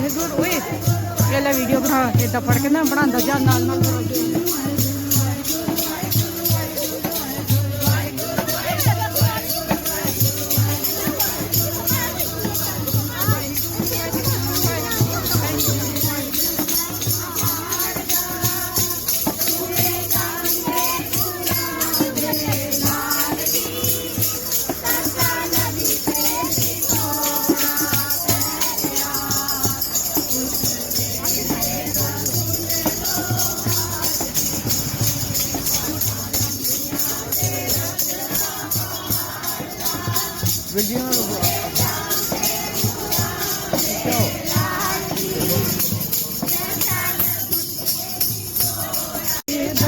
ਵਾਹਿਗੁਰੂ ਓਏ ਇਹ ਵੀਡੀਓ ਬਣਾ ਏਦਾਂ ਪੜ ਕੇ ਨਾ ਬਣਾਉਂਦਾ ਜਾਂ ਨਾਲ ਨਾਲ ਕਰੋ। Virginia Rock. Então.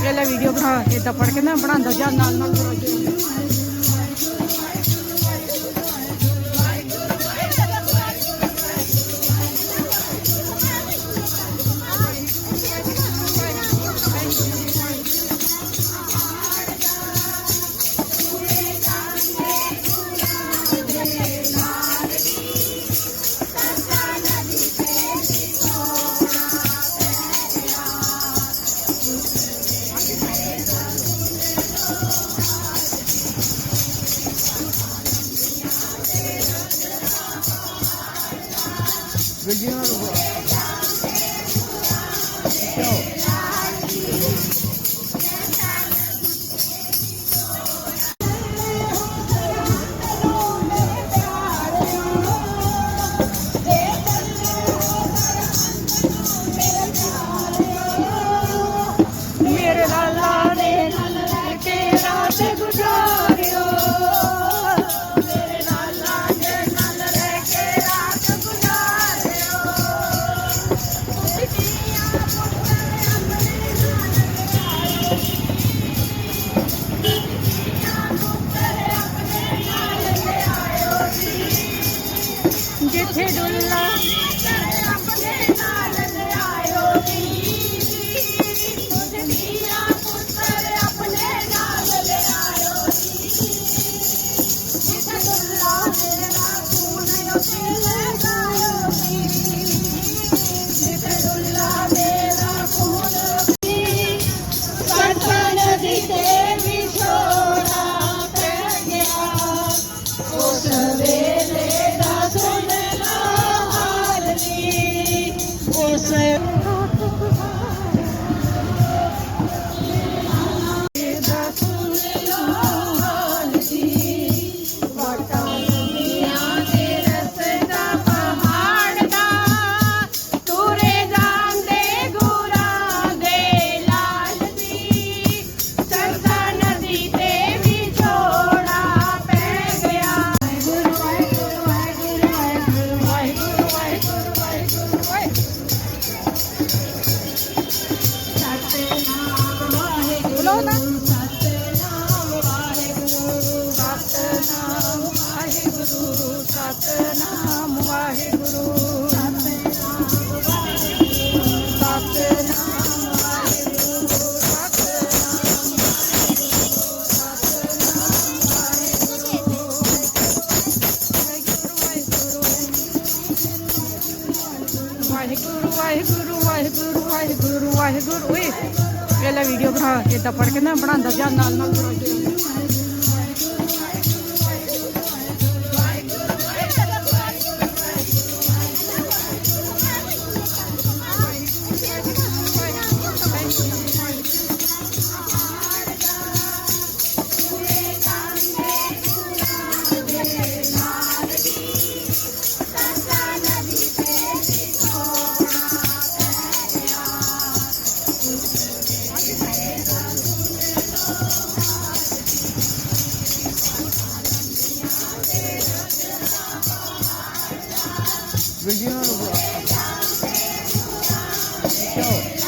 ਇਹ ਲੈ ਵੀਡੀਓ ਬਣਾ ਏਦਾਂ ਪੜ ਕੇ ਨਾ ਬਣਾਉਂਦਾ ਜਾਂ ਨਾਲ ਨਾਲ ਕਰੋ ਮੇਰੇ খেডুল্লা সাহেব ਵਾਹਿਗੁਰੂ ਬੋਲੋ ਨਾ। ਵਾਹਿਗੁਰੂ ਸਤਨਾਮ ਵਾਹਿਗੁਰੂ ਸਤਨਾਮ ਵਾਹਿਗੁਰੂ ਸਤਨਾਮ ਵਾਹਿਗੁਰੂ ਸਤਨਾਮ ਵਾਹਿਗੁਰੂ ਵਾਹਿਗੁਰੂ ਵਾਹਿਗੁਰੂ ਵਾਹਿਗੁਰੂ ਵਾਹਿਗੁਰੂ ਵਾਹਿਗੁਰੂ, ਓਏ। ਪਹਿਲਾਂ ਵੀਡੀਓ ਬਣਾ ਏਦਾਂ ਪੜ ਕੇ ਨਾ ਬਣਾਉਂਦਾ ਜਾਂ ਨਾਲ ਨਾਲ ਕਰੋ show.